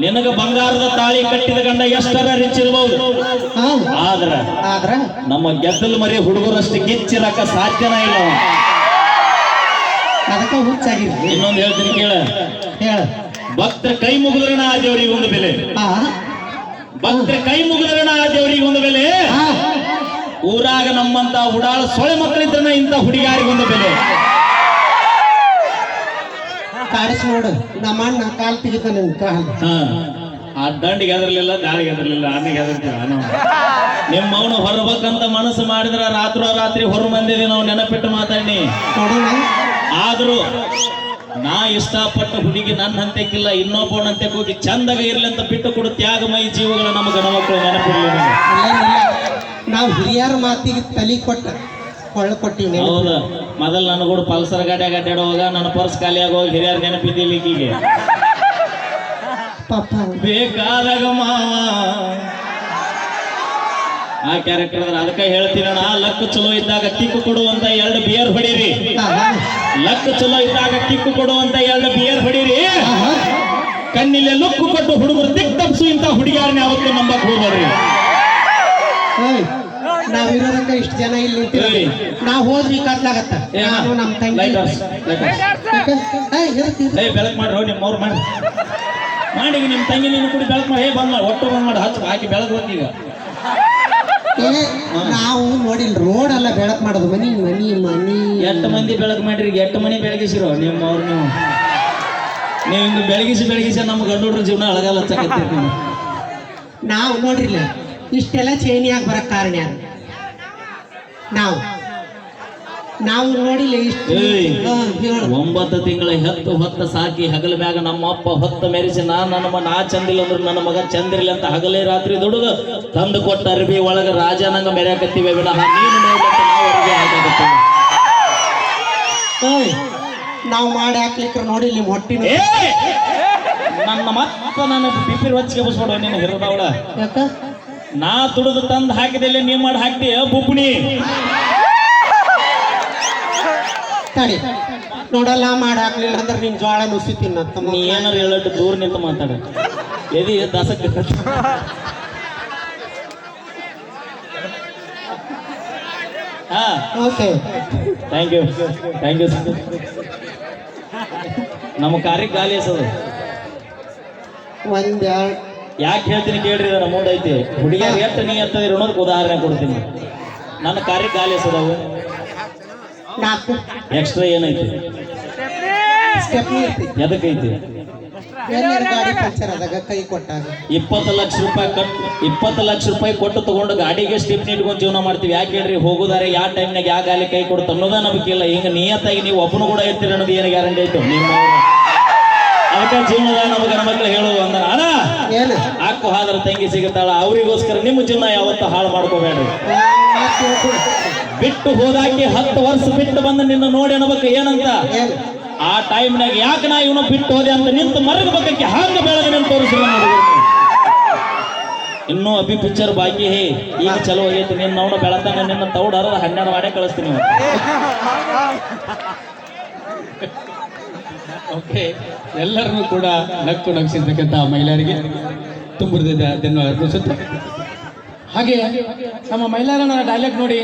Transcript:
ನಿನಗ ಬಂಗಾರದ ತಾಳಿ ಕಟ್ಟಿದ ಗಂಡ ಎಷ್ಟರ ರಿಚ್ ಇರ್ಬೋದು ಆದ್ರ ಆದ್ರ ನಮ್ಮ ಗೆದ್ದಲ್ ಮರಿ ಹುಡುಗರಷ್ಟು ಕಿಚ್ಚಿರಕ ಸಾಧ್ಯನ ಇಲ್ಲ. ಅದಕ್ಕ ಇನ್ನೊಂದು ಹೇಳ್ತೀನಿ ಕೇಳ. ಹೇಳ. ಭಕ್ತರ ಕೈ ಮುಗಿದ್ರಣ ಆ ದೇವರಿಗೆ ಒಂದು ಬೆಲೆ. ಭಕ್ತರ ಕೈ ಮುಗಿದ್ರಣ ಆ ದೇವರಿಗೆ ಒಂದು ಬೆಲೆ. ಊರಾಗ ನಮ್ಮಂತ ಉಡಾಳ ಸೊಳೆ ಮಕ್ಕಳಿದ್ರನ ಇಂತ ಹುಡುಗಾರಿಗೆ ಒಂದು ಬೆಲೆ. ಕಾಡಿಸಿ ನೋಡು ನಮ್ಮ ಅಣ್ಣ ಕಾಲ್ ತೆಗಿತ ನಿನ್ ಕಾಲ್. ಹಾ ಆ ದಂಡಿಗೆ ಹೆದರ್ಲಿಲ್ಲ ದಾಳಿಗೆ ಹೆದರ್ಲಿಲ್ಲ ಆಮೇಲೆ ಹೆದರ್ತೀವಿ ನಾವು ನಿಮ್ಮ ಅವನು ಹೊರಬೇಕಂತ ಮನಸ್ಸು ಮಾಡಿದ್ರ ರಾತ್ರೋ ರಾತ್ರಿ ಹೊರ ಬಂದಿದೆ ನಾವು ನೆನಪಿಟ್ಟು ಮಾತಾಡಿ ನೋಡೋಣ ಆದ್ರೂ ನಾ ಇಷ್ಟಪಟ್ಟ ಹುಡುಗಿ ನನ್ನ ಹಂತಕ್ಕಿಲ್ಲ ಇನ್ನೊಬ್ಬನಂತೆ ಹೋಗಿ ಚಂದಾಗ ಇರ್ಲಿ ಅಂತ ಬಿಟ್ಟು ಕೊಡು ತ್ಯಾಗಮಯಿ ಜೀವಗಳ ನಮ್ಮ ಗಣಮಕ್ಕಳು ನೆನಪಿರ್ಲಿ. ನಾವು ಹಿರಿಯರ ಮಾತಿಗೆ ತಲೆ ಕೊಟ್ಟ ಕೊಳ್ಳ ಕೊಟ್ಟಿವಿ ಹೌದ? ಮೊದಲು ನನ್ನ ಕೂಡ ಪಲ್ಸರ್ ಗಾಡಿ ಅಡ್ಡಾಡುವಾಗ ನನ್ನ ಪರ್ಸ್ ಖಾಲಿ ಹೋಗಿ ಹಿರಿಯರ್ ನೆನಪಿದ್ದಿಲ್ಲ ಈಗ ಪಾಪ ಬೇಕಾದಾಗ ಮಾವ. ಆ ಕ್ಯಾರೆಕ್ಟರ್ ಅದ್ರ ಅದಕ್ಕೆ ಹೇಳ್ತೀನಣ್ಣ ಲಕ್ ಚಲೋ ಇದ್ದಾಗ ಕಿಕ್ಕು ಕೊಡುವಂತ ಎರಡು ಬಿಯರ್ ಹೊಡೀರಿ. ಲಕ್ಕ ಲಕ್ ಚಲೋ ಇದ್ದಾಗ ಕಿಕ್ಕು ಕೊಡುವಂತ ಎರಡು ಬಿಯರ್ ಹೊಡೀರಿ. ಕಣ್ಣಿಲ್ಲೇ ಕಣ್ಣಿಲೆ ಲುಕ್ಕು ಕೊಟ್ಟು ಹುಡುಗರು ದಿಕ್ ತಪ್ಸು ಇಂತ ಹುಡುಗಿಯಾರನ್ನ ಯಾವತ್ತೂ ನಂಬಕ್ ಇಷ್ಟು ಜನ ಇಲ್ಲಿ ನಿಂತಿರೋದು. ನಾವು ಹೋದ್ವಿ ಕತ್ಲಾಗತ್ತ ನಾನು ನಮ್ಮ ತಂಗಿ. ಬೆಳಕ್ ಮಾಡ್ರಿ ನಿಮ್ಮ ಅವ್ರು ಮಾಡಿ. ಮಾಡಿ ನಿಮ್ಮ ತಂಗಿ ನೀನು ಕೂಡ ಬೆಳಕ್ ಮಾಡಿ. ಬಂದ್ ಮಾಡಿ ಒಟ್ಟು ಬಂದ್ ಮಾಡಿ ಹಚ್ಚ ಹಾಕಿ ಈಗ. ಏ, ನಾವು ನೋಡಿಲ್ ರೋಡ್ ಅಲ್ಲ ಬೆಳಕ್ ಮಾಡೋದು. ಮನಿ ಮನಿ ಮನಿ. ಎಷ್ಟು ಮಂದಿ ಬೆಳಕು ಮಾಡ್ರಿ? ಎಷ್ಟು ಮನೆ ಬೆಳಗಿಸಿರೋ? ನಿಮ್ಮ ಅವ್ರು ನೀವು. ನೀವು ಹಿಂಗೆ ಬೆಳಗಿಸಿ ಬೆಳಗಿಸಿ ನಮ್ಮ ಗಂಡು ಹುಡ್ರ ಜೀವನ ಅಳಗಲ್ಲ ನಾವು ನೋಡ್ರಿಲ್ಲ. ಇಷ್ಟೆಲ್ಲ ಚೇನಿಯಾಗಿ ಬರಕ್ ಕಾರಣ ಯಾರು? ನಾವು. ನಾವು ನೋಡಿಲ್ಲ ಇಷ್ಟು ಒಂಬತ್ತು ತಿಂಗಳ ಹತ್ತು ಹೊತ್ತ ಸಾಕಿ ಹಗಲ ಮ್ಯಾಗ ನಮ್ಮ ಅಪ್ಪ ಹೊತ್ತ ಮೆರೆಸಿ ನಾ ನನ್ನ ಮನ ನಾ ಚಂದಿಲ್ಲ ಅಂದ್ರೆ ನನ್ನ ಮಗ ಚಂದಿರ್ಲಿ ಅಂತ ಹಗಲೇ ರಾತ್ರಿ ದುಡುಗ ತಂದು ಕೊಟ್ಟ ಅರ್ಬಿ ಒಳಗ ರಾಜನಂಗ ಮೆರೆಯಕತ್ತೀವಿ ವಿನಃ ನೀನು ನಾವು ಮಾಡಿ ಹಾಕ್ಲಿಕ್ಕೆ ನೋಡಿ ನಿಮ್ಮ ಹೊಟ್ಟಿನ ನನ್ನ ಮತ್ತ ನನ್ನ ಬಿಪಿರ್ ಹೊಚ್ಚಿಗೆ ಬಸ್ಕೊಡು ನೀನು ಹಿರದವಳ. ಯಾಕ? ನಾ ತುಡಿದು ತಂದು ಹಾಕಿದಲ್ಲಿ ನೀ ಮಾಡಿ ಹಾಕ್ತೀಯ ಬುಬ್ಬುಣಿ? ತಡಿ. ನೋಡಲ್ಲ ಮಾಡಿ ಹಾಕ್ಲಿಲ್ಲ ಅಂದ್ರೆ ನಿನ್ ಜ್ವಾಳ ನುಸಿ ತಿನ್ನ ನೀ ಏನಾರ ಹೇಳಟ್ಟು ದೂರ ನಿಂತು ಮಾತಾಡ. ಎದಿ ದಸಕ್ಕೆ ಹಾ. Okay. Thank you thank you ನಮ್ಮ ಕಾರ್ಯಕ್ಕೆ ಗಾಲಿ ಎಸದು. ಒಂದ್ ಎರಡ್ ಯಾಕೆ ಹೇಳ್ತೀನಿ ಕೇಳ್ರಿ ಇದನ್ನ ಮೂಡ್ ಐತಿ. ಹುಡುಗಿಯರ್ ಎಷ್ಟು ನೀ ಅಂತ ಅನ್ನೋದಕ್ಕೆ ಉದಾಹರಣೆ ಕೊಡ್ತೀನಿ. ನನ್ನ ಕಾರ್ಯ ಖಾಲಿ ಎಸದವು. ನಾಲ್ಕು. ಎಕ್ಸ್ಟ್ರಾ ಏನೈತಿ? ಎದಕ್ಕೈತಿ? ಇಪ್ಪತ್ತು ಲಕ್ಷ ರೂಪಾಯಿ ಕಟ್ ಇಪ್ಪತ್ತು ಲಕ್ಷ ರೂಪಾಯಿ ಕೊಟ್ಟು ತಗೊಂಡು ಗಾಡಿಗೆ ಸ್ಟಿಪ್ ಇಟ್ಕೊಂಡು ಜೀವನ ಮಾಡ್ತೀವಿ. ಯಾಕೆ ಹೇಳ್ರಿ ಹೋಗುದಾರೆ ಯಾವ ಟೈಮ್ನಾಗ ಯಾವ ಗಾಲಿ ಕೈ ಕೊಡುತ್ತೆ ಅನ್ನೋದ ನಮಗಿಲ್ಲ. ಹಿಂಗ ನಿಯತ್ತಾಗಿ ನೀವು ಒಬ್ಬನು ಕೂಡ ಇರ್ತೀರ ಅನ್ನೋದು ಏನು ಗ್ಯಾರಂಟಿ ಐತು? ನಿಮ್ಮ ಅದಕ್ಕೆ ಜೀವನದಾಗ ನಮಗೆ ಮಕ್ಕಳು ಹೇಳುವ ಅಂದ್ರೆ ಅಣ್ಣ ಅಕ್ಕು ಹಾದ್ರ ತಂಗಿ ಸಿಗುತ್ತಾಳ ಅವರಿಗೋಸ್ಕರ ನಿಮ್ಮ ಜೀವನ ಯಾವತ್ತೂ ಹಾಳು ಮಾಡ್ಕೋಬೇಡ್ರಿ. ಬಿಟ್ಟು ಹೋದಾಕಿ ಹತ್ತು ವರ್ಷ ಬಿಟ್ಟು ಬಂದು ನಿನ್ನ ನೋಡಿ ಅನ್ಬೇಕು ಏನಂತ? ಏನು ಆ ಟೈಮ್ನಾಗ ಯಾಕೆ ನಾ ಇವನು ಬಿಟ್ಟು ಹೋದೆ ಅಂತ ನಿಂತು ಮರಗಬೇಕಕ್ಕೆ ಹಾಗೆ ಬೆಳಗ್ಗೆ ನಿಂತು ತೋರಿಸಿಲ್ಲ ಇನ್ನೂ ಅಭಿ ಪಿಕ್ಚರ್ ಬಾಕಿ ಹೇ ಈಗ ಚಲೋ ಆಗೈತಿ. ನಿನ್ನ ನೋಡ ಬೆಳತಂಗ ನಿನ್ನ ತೌಡ್ ಹರದ ಹನ್ನೆರಡು ಮಾಡೇ ಕಳಿಸ್ತೀನಿ ಓಕೆ ಎಲ್ಲರನ್ನೂ ಕೂಡ ನಕ್ಕು ನಗಿಸಿರ್ತಕ್ಕಂಥ ಮಹಿಳೆಯರಿಗೆ ತುಂಬ ಧನ್ಯವಾದ ಹಾಗೆ ನಮ್ಮ ಮಹಿಳೆಯರನ್ನ ಡೈಲಾಗ್ ನೋಡಿ